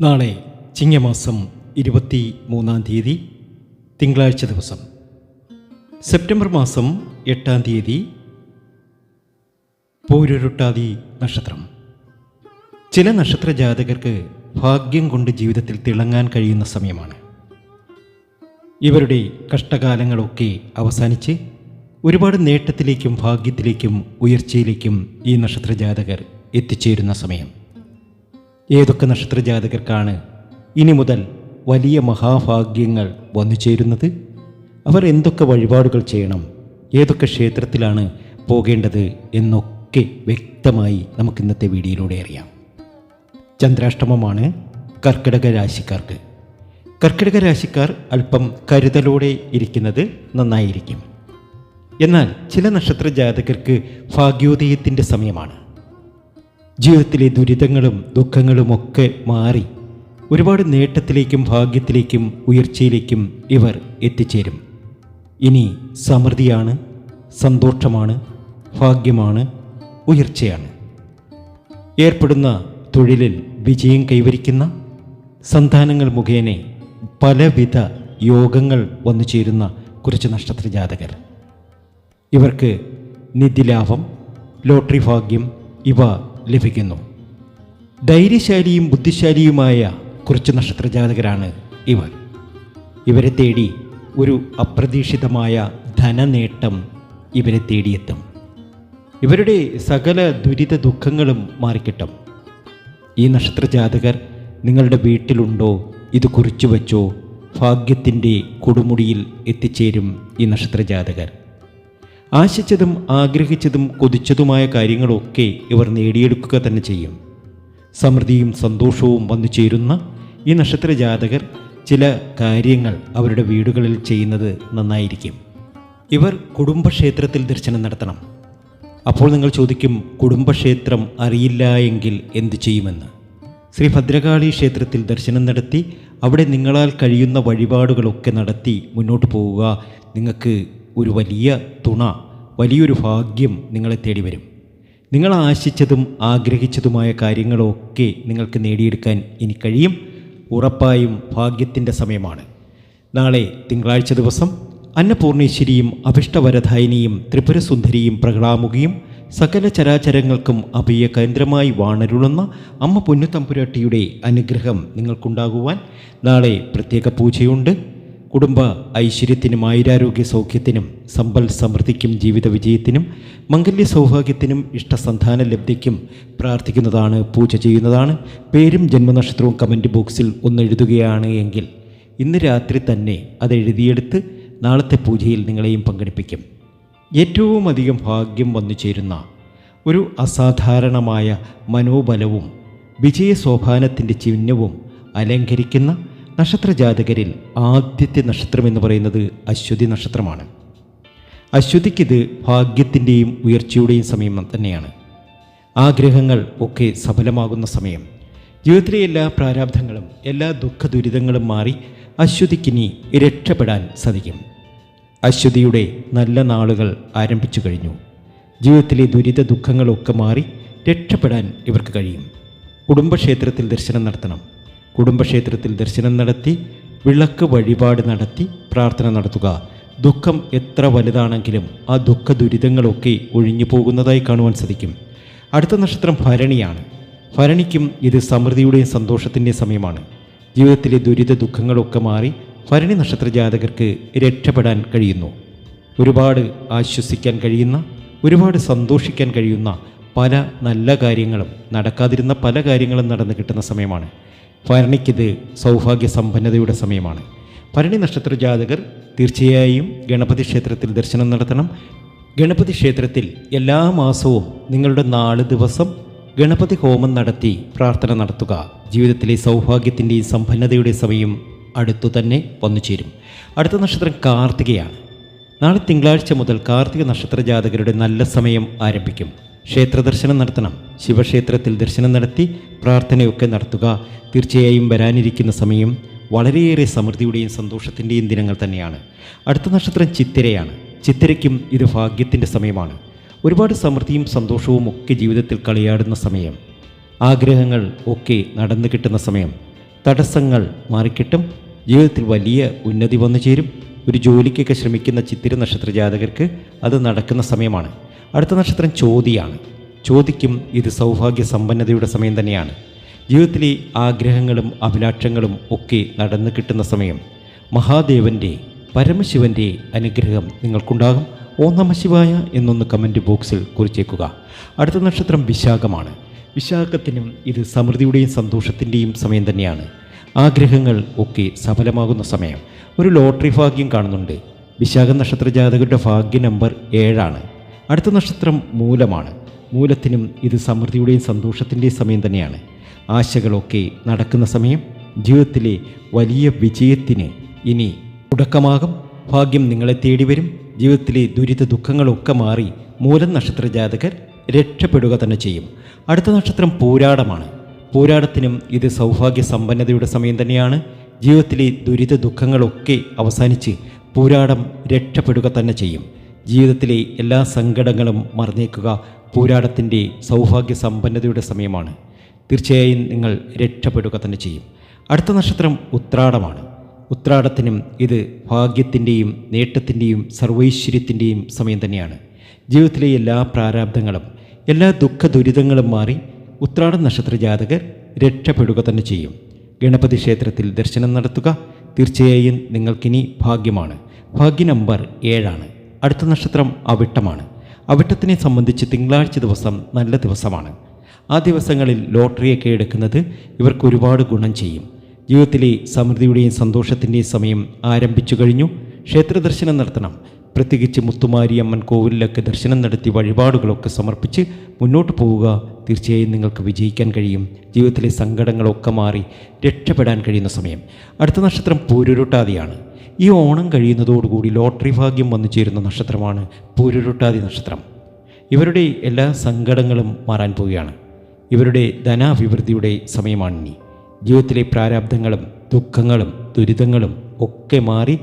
നാളെ ചിങ്ങമാസം ഇരുപത്തി മൂന്നാം തീയതി തിങ്കളാഴ്ച ദിവസം. സെപ്റ്റംബർ മാസം എട്ടാം തീയതി പൂരുരുട്ടാതി നക്ഷത്രം. ചില നക്ഷത്ര ജാതകർക്ക് ഭാഗ്യം കൊണ്ട് ജീവിതത്തിൽ തിളങ്ങാൻ കഴിയുന്ന സമയമാണ്. ഇവരുടെ കഷ്ടകാലങ്ങളൊക്കെ അവസാനിച്ച് ഒരുപാട് നേട്ടത്തിലേക്കും ഭാഗ്യത്തിലേക്കും ഉയർച്ചയിലേക്കും ഈ നക്ഷത്ര ജാതകർ എത്തിച്ചേരുന്ന സമയം. ഏതൊക്കെ നക്ഷത്ര ജാതകർക്കാണ് ഇനി മുതൽ വലിയ മഹാഭാഗ്യങ്ങൾ വന്നു ചേരുന്നത് അവർ എന്തൊക്കെ വഴിപാടുകൾ ചെയ്യണം? ഏതൊക്കെ ക്ഷേത്രത്തിലാണ് പോകേണ്ടത് എന്നൊക്കെ വ്യക്തമായി നമുക്ക് ഇന്നത്തെ വീഡിയോയിലൂടെ അറിയാം. ചന്ദ്രാഷ്ടമമാണ് കർക്കിടക രാശിക്കാർക്ക്. കർക്കിടക രാശിക്കാർ അല്പം കരുതലോടെ ഇരിക്കുന്നത് നന്നായിരിക്കും. എന്നാൽ ചില നക്ഷത്ര ജാതകർക്ക് ഭാഗ്യോദയത്തിന്റെ സമയമാണ്. ജീവിതത്തിലെ ദുരിതങ്ങളും ദുഃഖങ്ങളും ഒക്കെ മാറി ഒരുപാട് നേട്ടത്തിലേക്കും ഭാഗ്യത്തിലേക്കും ഉയർച്ചയിലേക്കും ഇവർ എത്തിച്ചേരും. ഇനി സമൃദ്ധിയാണ് സന്തോഷമാണ് ഭാഗ്യമാണ് ഉയർച്ചയാണ്. ഏർപ്പെടുന്ന തൊഴിലിൽ വിജയം കൈവരിക്കുന്ന സന്താനങ്ങൾ മുഖേന പലവിധ യോഗങ്ങൾ വന്നു ചേരുന്ന കുറച്ച് നക്ഷത്ര ജാതകർ. ഇവർക്ക് നിധിലാഭം ലോട്ടറി ഭാഗ്യം ഇവ ലഭിക്കുന്നു. ധൈര്യശാലിയും ബുദ്ധിശാലിയുമായ കുറച്ച് നക്ഷത്ര ജാതകരാണ് ഇവർ. ഇവരെ തേടി ഒരു അപ്രതീക്ഷിതമായ ധനനേട്ടം ഇവരെ തേടിയെത്തും. ഇവരുടെ സകല ദുരിത ദുഃഖങ്ങളും മാറിക്കിട്ടും. ഈ നക്ഷത്ര ജാതകർ നിങ്ങളുടെ വീട്ടിലുണ്ടോ? ഇത് കുറിച്ചു വച്ചോ? ഭാഗ്യത്തിന്റെ കൊടുമുടിയിൽ എത്തിച്ചേരും ഈ നക്ഷത്ര ജാതകർ ആശിച്ചതും ആഗ്രഹിച്ചതും കൊതിച്ചതുമായ കാര്യങ്ങളൊക്കെ ഇവർ നേടിയെടുക്കുക തന്നെ ചെയ്യും. സമൃദ്ധിയും സന്തോഷവും വന്നു ചേരുന്ന ഈ നക്ഷത്ര ജാതകർ ചില കാര്യങ്ങൾ അവരുടെ വീടുകളിൽ ചെയ്യുന്നത് നന്നായിരിക്കും. ഇവർ കുടുംബക്ഷേത്രത്തിൽ ദർശനം നടത്തണം. അപ്പോൾ നിങ്ങൾ ചോദിക്കും കുടുംബക്ഷേത്രം അറിയില്ല എങ്കിൽ എന്തു ചെയ്യുമെന്ന്? ശ്രീ ഭദ്രകാളി ക്ഷേത്രത്തിൽ ദർശനം നടത്തി അവിടെ നിങ്ങളാൽ കഴിയുന്ന വഴിപാടുകളൊക്കെ നടത്തി മുന്നോട്ട് പോവുക നിങ്ങൾക്ക് ഒരു വലിയ തുണ വലിയൊരു ഭാഗ്യം നിങ്ങളെ തേടി വരും നിങ്ങൾ ആശിച്ചതും ആഗ്രഹിച്ചതുമായ കാര്യങ്ങളൊക്കെ നിങ്ങൾക്ക് നേടിയെടുക്കാൻ ഇനി കഴിയും. ഉറപ്പായും ഭാഗ്യത്തിന്റെ സമയമാണ്. നാളെ തിങ്കളാഴ്ച ദിവസം അന്നപൂർണേശ്വരിയും അഭിഷ്ടവരധായിനിയും ത്രിപുരസുന്ദരിയും പ്രകടാമുഖിയും സകല ചരാചരങ്ങൾക്കും അഭയ കേന്ദ്രമായി വാണരുളുന്ന അമ്മ പൊന്നുതമ്പുരാട്ടിയുടെ അനുഗ്രഹം നിങ്ങൾക്കുണ്ടാകുവാൻ നാളെ പ്രത്യേക പൂജയുണ്ട്. കുടുംബ ഐശ്വര്യത്തിനും ആയുരാരോഗ്യ സൗഖ്യത്തിനും സമ്പൽ സമൃദ്ധിക്കും ജീവിത വിജയത്തിനും മംഗല്യ സൗഭാഗ്യത്തിനും ഇഷ്ടസന്താന ലബ്ധിക്കും പ്രാർത്ഥിക്കുന്നതാണ് പൂജ ചെയ്യുന്നതാണ്. പേരും ജന്മനക്ഷത്രവും കമന്റ് ബോക്സിൽ ഒന്ന് എഴുതുകയാണ് എങ്കിൽ ഇന്ന് രാത്രി തന്നെ അത് എഴുതിയെടുത്ത് നാളത്തെ പൂജയിൽ നിങ്ങളെയും പങ്കെടുപ്പിക്കും. ഏറ്റവും അധികം ഭാഗ്യം വന്നു ചേരുന്ന ഒരു അസാധാരണമായ മനോബലവും വിജയസോപാനത്തിന്റെ ചിഹ്നവും അലങ്കരിക്കുന്ന നക്ഷത്രജാതകരിൽ ആദ്യത്തെ നക്ഷത്രം എന്ന് പറയുന്നത് അശ്വതി നക്ഷത്രമാണ്. അശ്വതിക്കിത് ഭാഗ്യത്തിന്റെയും ഉയർച്ചയുടെയും സമയം തന്നെയാണ്. ആഗ്രഹങ്ങൾ ഒക്കെ സഫലമാകുന്ന സമയം. ജീവിതത്തിലെ എല്ലാ പ്രാരാബ്ധങ്ങളും എല്ലാ ദുഃഖ ദുരിതങ്ങളും മാറി അശ്വതിക്കിനി രക്ഷപ്പെടാൻ സാധിക്കും. അശ്വതിയുടെ നല്ല നാളുകൾ ആരംഭിച്ചു കഴിഞ്ഞു. ജീവിതത്തിലെ ദുരിത ദുഃഖങ്ങളൊക്കെ മാറി രക്ഷപ്പെടാൻ ഇവർക്ക് കഴിയും. കുടുംബക്ഷേത്രത്തിൽ ദർശനം നടത്തണം. കുടുംബക്ഷേത്രത്തിൽ ദർശനം നടത്തി വിളക്ക് വഴിപാട് നടത്തി പ്രാർത്ഥന നടത്തുക. ദുഃഖം എത്ര വലുതാണെങ്കിലും ആ ദുഃഖ ദുരിതങ്ങളൊക്കെ ഒഴിഞ്ഞു പോകുന്നതായി കാണുവാൻ സാധിക്കും. അടുത്ത നക്ഷത്രം ഭരണിയാണ്. ഭരണിക്കും ഇത് സമൃദ്ധിയുടെയും സന്തോഷത്തിന്റെയും സമയമാണ്. ജീവിതത്തിലെ ദുരിത ദുഃഖങ്ങളൊക്കെ മാറി ഭരണി നക്ഷത്ര ജാതകർക്ക് രക്ഷപ്പെടാൻ കഴിയുന്നു. ഒരുപാട് ആശ്വസിക്കാൻ കഴിയുന്ന ഒരുപാട് സന്തോഷിക്കാൻ കഴിയുന്ന പല നല്ല കാര്യങ്ങളും നടക്കാതിരുന്ന പല കാര്യങ്ങളും നടന്നു കിട്ടുന്ന സമയമാണ്. ഭരണിക്കിത് സൗഭാഗ്യ സമ്പന്നതയുടെ സമയമാണ്. ഭരണി നക്ഷത്ര ജാതകർ തീർച്ചയായും ഗണപതി ക്ഷേത്രത്തിൽ ദർശനം നടത്തണം. ഗണപതി ക്ഷേത്രത്തിൽ എല്ലാ മാസവും നിങ്ങളുടെ നാല് ദിവസം ഗണപതി ഹോമം നടത്തി പ്രാർത്ഥന നടത്തുക. ജീവിതത്തിലെ സൗഭാഗ്യത്തിന്റെയും സമ്പന്നതയുടെ സമയം അടുത്തു തന്നെ വന്നു ചേരും. അടുത്ത നക്ഷത്രം കാർത്തികയാണ്. നാളെ തിങ്കളാഴ്ച മുതൽ കാർത്തിക നക്ഷത്ര ജാതകരുടെ നല്ല സമയം ആരംഭിക്കും. ക്ഷേത്ര ദർശനം നടത്തണം. ശിവക്ഷേത്രത്തിൽ ദർശനം നടത്തി പ്രാർത്ഥനയൊക്കെ നടത്തുക. തീർച്ചയായും വരാനിരിക്കുന്ന സമയം വളരെയേറെ സമൃദ്ധിയുടെയും സന്തോഷത്തിന്റെയും ദിനങ്ങൾ തന്നെയാണ്. അടുത്ത നക്ഷത്രം ചിത്തിരയാണ്. ചിത്തിരയ്ക്കും ഇത് ഭാഗ്യത്തിന്റെ സമയമാണ്. ഒരുപാട് സമൃദ്ധിയും സന്തോഷവും ഒക്കെ ജീവിതത്തിൽ കളിയാടുന്ന സമയം. ആഗ്രഹങ്ങൾ ഒക്കെ നടന്നു കിട്ടുന്ന സമയം. തടസ്സങ്ങൾ മാറിക്കിട്ടും. ജീവിതത്തിൽ വലിയ ഉന്നതി വന്നു ചേരും. ഒരു ജോലിക്കൊക്കെ ശ്രമിക്കുന്ന ചിത്തിര നക്ഷത്ര ജാതകർക്ക് അത് നടക്കുന്ന സമയമാണ്. അടുത്ത നക്ഷത്രം ചോതിയാണ്. ചോദിക്കും ഇത് സൗഭാഗ്യ സമ്പന്നതയുടെ സമയം തന്നെയാണ്. ജീവിതത്തിലെ ആഗ്രഹങ്ങളും അഭിലാഷങ്ങളും ഒക്കെ നടന്നു കിട്ടുന്ന സമയം. മഹാദേവന്റെ പരമശിവന്റെ അനുഗ്രഹം നിങ്ങൾക്കുണ്ടാകും. ഓ നമ ശിവായ എന്നൊന്ന് കമന്റ് ബോക്സിൽ കുറിച്ചേക്കുക. അടുത്ത നക്ഷത്രം വിശാഖമാണ്. വിശാഖത്തിനും ഇത് സമൃദ്ധിയുടെയും സന്തോഷത്തിന്റെയും സമയം തന്നെയാണ്. ആഗ്രഹങ്ങൾ ഒക്കെ സഫലമാകുന്ന സമയം. ഒരു ലോട്ടറി ഭാഗ്യം കാണുന്നുണ്ട്. വിശാഖ നക്ഷത്ര ജാതകരുടെ ഭാഗ്യ നമ്പർ ഏഴാണ്. അടുത്ത നക്ഷത്രം മൂലമാണ്. മൂലത്തിനും ഇത് സമൃദ്ധിയുടെയും സന്തോഷത്തിന്റെയും സമയം തന്നെയാണ്. ആശകളൊക്കെ നടക്കുന്ന സമയം ജീവിതത്തിലെ വലിയ വിജയത്തിന് ഇനി തുടക്കമാകും. ഭാഗ്യം നിങ്ങളെ തേടി വരും ജീവിതത്തിലെ ദുരിത ദുഃഖങ്ങളൊക്കെ മാറി മൂലം നക്ഷത്ര ജാതകർ രക്ഷപ്പെടുക തന്നെ ചെയ്യും. അടുത്ത നക്ഷത്രം പോരാടമാണ്. പോരാടത്തിനും ഇത് സൗഭാഗ്യ സമ്പന്നതയുടെ സമയം തന്നെയാണ്. ജീവിതത്തിലെ ദുരിത ദുഃഖങ്ങളൊക്കെ അവസാനിച്ച് പോരാടം രക്ഷപ്പെടുക തന്നെ ചെയ്യും. ജീവിതത്തിലെ എല്ലാ സങ്കടങ്ങളും മറന്നേക്കുക പോരാടത്തിന്റെ സൗഭാഗ്യ സമ്പന്നതയുടെ സമയമാണ്. തീർച്ചയായും നിങ്ങൾ രക്ഷപ്പെടുക തന്നെ ചെയ്യും. അടുത്ത നക്ഷത്രം ഉത്രാടമാണ്. ഉത്രാടത്തിനും ഇത് ഭാഗ്യത്തിന്റെയും നേട്ടത്തിന്റെയും സർവൈശ്വര്യത്തിന്റെയും സമയം തന്നെയാണ്. ജീവിതത്തിലെ എല്ലാ പ്രാരാബ്ദങ്ങളും എല്ലാ ദുഃഖ ദുരിതങ്ങളും മാറി ഉത്രാട നക്ഷത്ര ജാതകർ രക്ഷപ്പെടുക തന്നെ ചെയ്യും. ഗണപതി ക്ഷേത്രത്തിൽ ദർശനം നടത്തുക തീർച്ചയായും നിങ്ങൾക്കിനി ഭാഗ്യമാണ്. ഭാഗ്യ നമ്പർ ഏഴാണ്. അടുത്ത നക്ഷത്രം അവിട്ടമാണ്. അവിട്ടത്തിനെ സംബന്ധിച്ച് തിങ്കളാഴ്ച ദിവസം നല്ല ദിവസമാണ്. ആ ദിവസങ്ങളിൽ ലോട്ടറിയൊക്കെ എടുക്കുന്നത് ഇവർക്ക് ഒരുപാട് ഗുണം ചെയ്യും. ജീവിതത്തിലെ സമൃദ്ധിയുടെയും സന്തോഷത്തിന്റെയും സമയം ആരംഭിച്ചു കഴിഞ്ഞു. ക്ഷേത്ര ദർശനം നടത്തണം. പ്രത്യേകിച്ച് മുത്തുമാരിയമ്മൻ കോവിലിലൊക്കെ ദർശനം നടത്തി വഴിപാടുകളൊക്കെ സമർപ്പിച്ച് മുന്നോട്ട് പോവുക തീർച്ചയായും നിങ്ങൾക്ക് വിജയിക്കാൻ കഴിയും. ജീവിതത്തിലെ സങ്കടങ്ങളൊക്കെ മാറി രക്ഷപ്പെടാൻ കഴിയുന്ന സമയം. അടുത്ത നക്ഷത്രം പൂരുരുട്ടാതിയാണ്. ഈ ഓണം കഴിയുന്നതോടുകൂടി ലോട്ടറി ഭാഗ്യം വന്നു ചേരുന്ന നക്ഷത്രമാണ് പൂരുരുട്ടാതി നക്ഷത്രം. ഇവരുടെ എല്ലാ സങ്കടങ്ങളും മാറാൻ പോവുകയാണ്. ഇവരുടെ ധനാഭിവൃദ്ധിയുടെ സമയമാണിനി ജീവിതത്തിലെ പ്രാരാബ്ദങ്ങളും ദുഃഖങ്ങളും ദുരിതങ്ങളും ഒക്കെ മാറി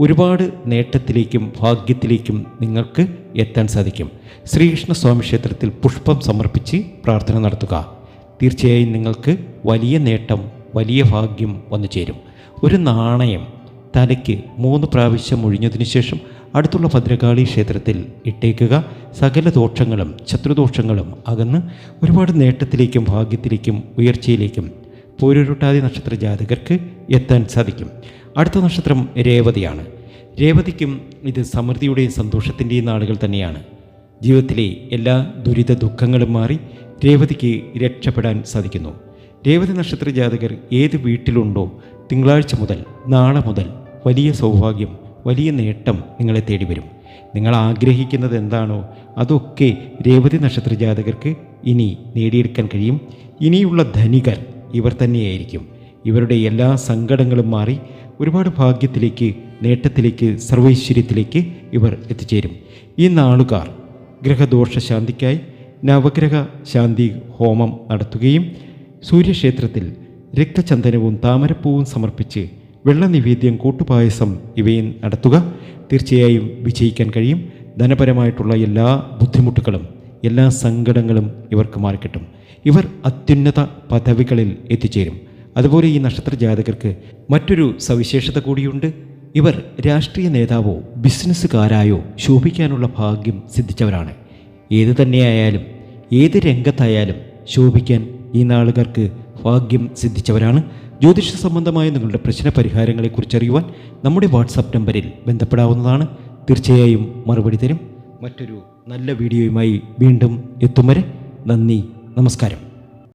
ഒരുപാട് നേട്ടത്തിലേക്കും ഭാഗ്യത്തിലേക്കും നിങ്ങൾക്ക് എത്താൻ സാധിക്കും. ശ്രീകൃഷ്ണ സ്വാമി ക്ഷേത്രത്തിൽ പുഷ്പം സമർപ്പിച്ച് പ്രാർത്ഥന നടത്തുക. തീർച്ചയായും നിങ്ങൾക്ക് വലിയ നേട്ടം വലിയ ഭാഗ്യം വന്നു ചേരും. ഒരു നാണയം തലയ്ക്ക് മൂന്ന് പ്രാവശ്യം ഒഴിഞ്ഞതിനു ശേഷം അടുത്തുള്ള ഭദ്രകാളി ക്ഷേത്രത്തിൽ ഇട്ടേക്കുക. സകല ദോഷങ്ങളും ശത്രുദോഷങ്ങളും അകന്ന് ഒരുപാട് നേട്ടത്തിലേക്കും ഭാഗ്യത്തിലേക്കും ഉയർച്ചയിലേക്കും പൂരുരുട്ടാതി നക്ഷത്ര ജാതകർക്ക് എത്താൻ സാധിക്കും. അടുത്ത നക്ഷത്രം രേവതിയാണ്. രേവതിക്കും ഇത് സമൃദ്ധിയുടെയും സന്തോഷത്തിന്റെയും നാളുകൾ തന്നെയാണ്. ജീവിതത്തിലെ എല്ലാ ദുരിത ദുഃഖങ്ങളും മാറി രേവതിക്ക് രക്ഷപ്പെടാൻ സാധിക്കുന്നു. രേവതി നക്ഷത്ര ജാതകർ ഏത് വീട്ടിലുണ്ടോ തിങ്കളാഴ്ച മുതൽ നാളെ മുതൽ വലിയ സൗഭാഗ്യം വലിയ നേട്ടം നിങ്ങളെ തേടി വരും നിങ്ങൾ ആഗ്രഹിക്കുന്നത് എന്താണോ അതൊക്കെ രേവതി നക്ഷത്ര ജാതകർക്ക് ഇനി നേടിയെടുക്കാൻ കഴിയും. ഇനിയുള്ള ധനികർ ഇവർ തന്നെയായിരിക്കും. ഇവരുടെ എല്ലാ സങ്കടങ്ങളും മാറി ഒരുപാട് ഭാഗ്യത്തിലേക്ക് നേട്ടത്തിലേക്ക് സർവൈശ്വര്യത്തിലേക്ക് ഇവർ എത്തിച്ചേരും. ഈ നാളുകാർ ഗ്രഹദോഷ ശാന്തിക്കായി നവഗ്രഹ ശാന്തി ഹോമം നടത്തുകയും സൂര്യക്ഷേത്രത്തിൽ രക്തചന്ദനവും താമരപ്പൂവും സമർപ്പിച്ച് വെള്ളനിവേദ്യം കൂട്ടുപായസം ഇവയും നടത്തുക. തീർച്ചയായും വിജയിക്കാൻ കഴിയും. ധനപരമായിട്ടുള്ള എല്ലാ ബുദ്ധിമുട്ടുകളും എല്ലാ സങ്കടങ്ങളും ഇവർക്ക് മാറിക്കിട്ടും. ഇവർ അത്യുന്നത പദവികളിൽ എത്തിച്ചേരും. അതുപോലെ ഈ നക്ഷത്ര ജാതകർക്ക് മറ്റൊരു സവിശേഷത കൂടിയുണ്ട്. ഇവർ രാഷ്ട്രീയ നേതാവോ ബിസിനസ്സുകാരായോ ശോഭിക്കാനുള്ള ഭാഗ്യം സിദ്ധിച്ചവരാണ്. ഏത് തന്നെയായാലും ഏത് രംഗത്തായാലും ശോഭിക്കാൻ ഈ നാളുകാർക്ക് ഭാഗ്യം സിദ്ധിച്ചവരാണ്. ജ്യോതിഷ സംബന്ധമായ നിങ്ങളുടെ പ്രശ്ന പരിഹാരങ്ങളെക്കുറിച്ച് അറിയുവാൻ നമ്മുടെ വാട്സാപ്പ് നമ്പറിൽ ബന്ധപ്പെടാവുന്നതാണ്. തീർച്ചയായും മറുപടി തരും. മറ്റൊരു നല്ല വീഡിയോയുമായി വീണ്ടും എത്തും വരെ നന്ദി നമസ്കാരം.